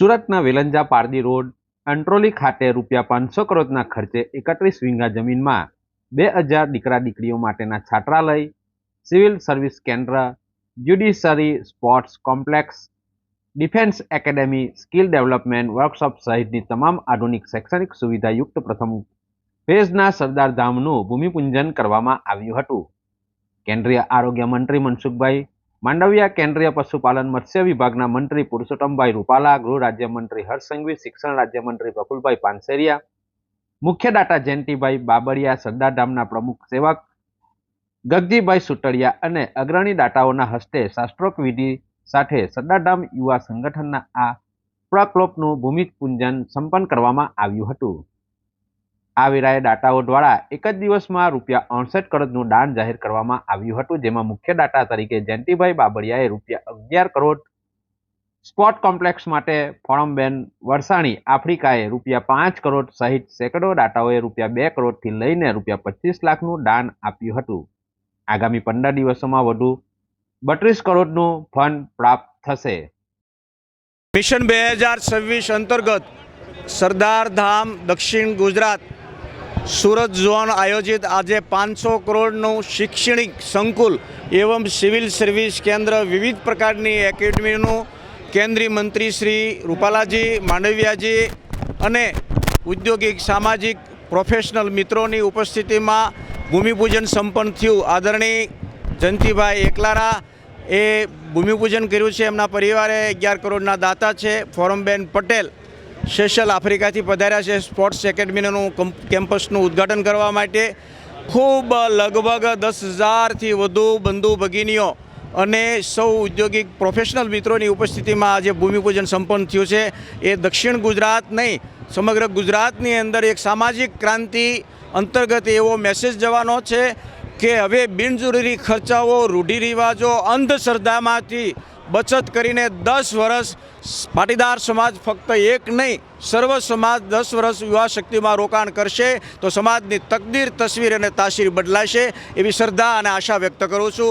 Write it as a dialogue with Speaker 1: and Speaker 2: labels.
Speaker 1: સુરતના વેલંજા પારડી રોડ, અંટ્રોલી ખાતે રૂપિયા પાંચસો કરોડના ખર્ચે એકત્રીસ વીંગા જમીનમાં બે હજાર દીકરા દીકરીઓ માટેના છાત્રાલય, સિવિલ સર્વિસ કેન્દ્ર, judiciary sports complex, defence academy, skill development workshop સહિતની તમામ આધુનિક શૈક્ષણિક સુવિધાયુક્ત પ્રથમ ફેઝના સરદાર ધામનું ભૂમિપૂજન કરવામાં આવ્યું હતું. કેન્દ્રીય આરોગ્ય મંત્રી મનસુખભાઈ માંડવિયા કેન્દ્રીય પશુપાલન મત્સ્ય વિભાગના મંત્રી પુરુષોત્તમભાઈ રૂપાલા ગૃહ રાજ્યમંત્રી હર્ષ સંઘવી શિક્ષણ રાજ્યમંત્રી પ્રફુલભાઈ પાનસેરિયા, મુખ્ય દાતા જયંતિભાઈ બાબરિયા સરદારધામના પ્રમુખ સેવક ગગજીભાઈ સુતળિયા અને અગ્રણી દાતાઓના હસ્તે શાસ્ત્રોક્ત વિધિ સાથે સરદારધામ યુવા સંગઠનના આ પ્રકલ્પનું ભૂમિપૂજન સંપન્ન કરવામાં આવ્યું હતું. આ વેરાએ દાતાઓ દ્વારા એક જ દિવસમાં રૂપિયા અડસઠ કરોડનું દાન જાહેર કરવામાં આવ્યું હતું, જેમાં મુખ્ય ડાટા તરીકે જયંતિભાઈ બાબરિયાએ રૂપિયા અગિયાર કરોડ સ્પોર્ટ કોમ્પ્લેક્સ માટે ફોરમબેન વરસાણી આફ્રિકાએ રૂપિયા પાંચ કરોડ સહિત સેંકડો ડાટાઓએ રૂપિયા બે કરોડથી લઈને રૂપિયા પચીસ લાખનું દાન આપ્યું હતું. આગામી પંદર દિવસોમાં વધુ બત્રીસ કરોડનું ફંડ પ્રાપ્ત થશે.
Speaker 2: મિશન બે હજાર છવ્વીસ અંતર્ગત સરદાર ધામ દક્ષિણ ગુજરાત સુરત ઝોન આયોજિત આજે પાંચસો કરોડનું શૈક્ષણિક સંકુલ એવમ સિવિલ સર્વિસ કેન્દ્ર વિવિધ પ્રકારની એકેડમીનું કેન્દ્રીય મંત્રી શ્રી રૂપાલાજી માંડવિયાજી અને ઉદ્યોગિક સામાજિક પ્રોફેશનલ મિત્રોની ઉપસ્થિતિમાં ભૂમિપૂજન સંપન્ન થયું. આદરણીય જયંતિભાઈ એકલારા એ ભૂમિપૂજન કર્યું છે. એમના પરિવારે અગિયાર કરોડના દાતા છે. ફોરમબેન પટેલ સેશલ આફ્રિકાથી પધાર્યા છે સ્પોર્ટ્સ એકેડમીનું કમ- કેમ્પસનું ઉદ્ઘાટન કરવા માટે. ખૂબ લગભગ દસ હજારથી વધુ બંધુ ભગીનીઓ અને સૌ ઔદ્યોગિક પ્રોફેશનલ મિત્રોની ઉપસ્થિતિમાં આજે ભૂમિપૂજન સંપન્ન થયું છે. એ દક્ષિણ ગુજરાત નહીં, સમગ્ર ગુજરાતની અંદર એક સામાજિક ક્રાંતિ અંતર્ગત એવો મેસેજ જવાનો છે. કે હવે બિનજરૂરી ખર્ચાઓ, રૂઢિરિવાજો, અંધશ્રદ્ધામાંથી બચત કરીને દસ વર્ષ પાટીદાર સમાજ ફક્ત એક નહીં, સર્વ સમાજ દસ વર્ષ યુવા શક્તિમાં રોકાણ કરશે તો સમાજની તકદીર, તસવીર અને તાસીર બદલાશે એવી શ્રદ્ધા અને આશા વ્યક્ત કરું છું.